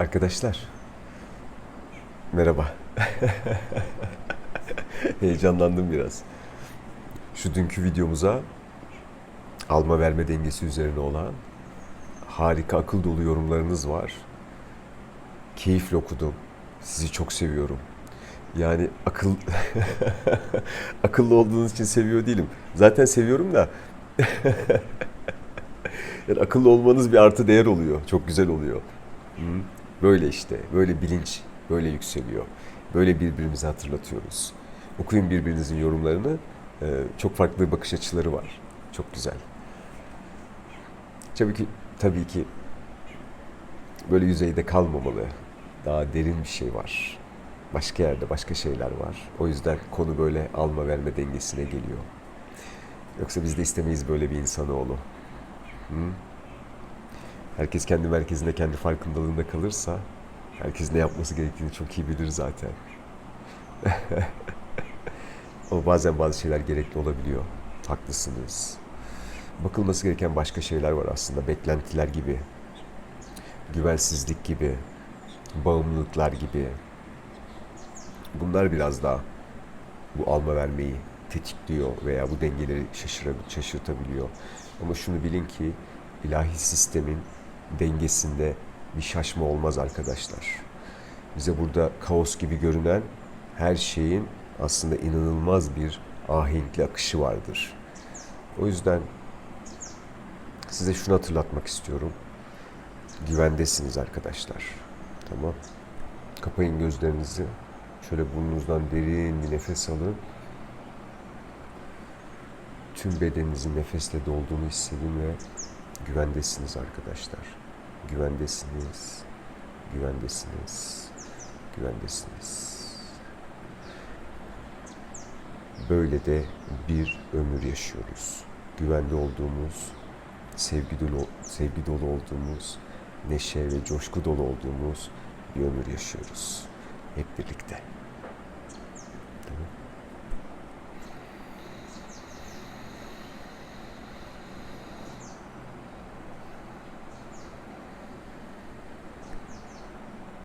Arkadaşlar, merhaba. Heyecanlandım biraz. Şu dünkü videomuza alma verme dengesi üzerine olan harika akıl dolu yorumlarınız var. Keyifle okudum. Sizi çok seviyorum. Yani akıl akıllı olduğunuz için seviyor değilim. Zaten seviyorum da yani akıllı olmanız bir artı değer oluyor. Çok güzel oluyor. Hı? Böyle işte, böyle bilinç böyle yükseliyor. Böyle birbirimizi hatırlatıyoruz. Okuyun birbirinizin yorumlarını. Ee, çok farklı bakış açıları var. Çok güzel. Tabii ki, tabii ki böyle yüzeyde kalmamalı. Daha derin bir şey var. Başka yerde başka şeyler var. O yüzden konu böyle alma verme dengesine geliyor. Yoksa biz de istemeyiz böyle bir insanoğlu. Hı? Herkes kendi merkezinde, kendi farkındalığında kalırsa herkes ne yapması gerektiğini çok iyi bilir zaten. Ama bazen bazı şeyler gerekli olabiliyor. Haklısınız. Bakılması gereken başka şeyler var aslında. Beklentiler gibi, güvensizlik gibi, bağımlılıklar gibi. Bunlar biraz daha bu alma vermeyi tetikliyor veya bu dengeleri şaşıra- şaşırtabiliyor. Ama şunu bilin ki ilahi sistemin dengesinde bir şaşma olmaz arkadaşlar. Bize burada kaos gibi görünen her şeyin aslında inanılmaz bir ahenkli akışı vardır. O yüzden size şunu hatırlatmak istiyorum. Güvendesiniz arkadaşlar. Tamam. Kapayın gözlerinizi. Şöyle burnunuzdan derin bir nefes alın. Tüm bedeninizin nefesle dolduğunu hissedin ve güvendesiniz arkadaşlar. Güvendesiniz. Güvendesiniz. Güvendesiniz. Böyle de bir ömür yaşıyoruz. Güvende olduğumuz, sevgi dolu, sevgi dolu olduğumuz, neşe ve coşku dolu olduğumuz bir ömür yaşıyoruz. Hep birlikte.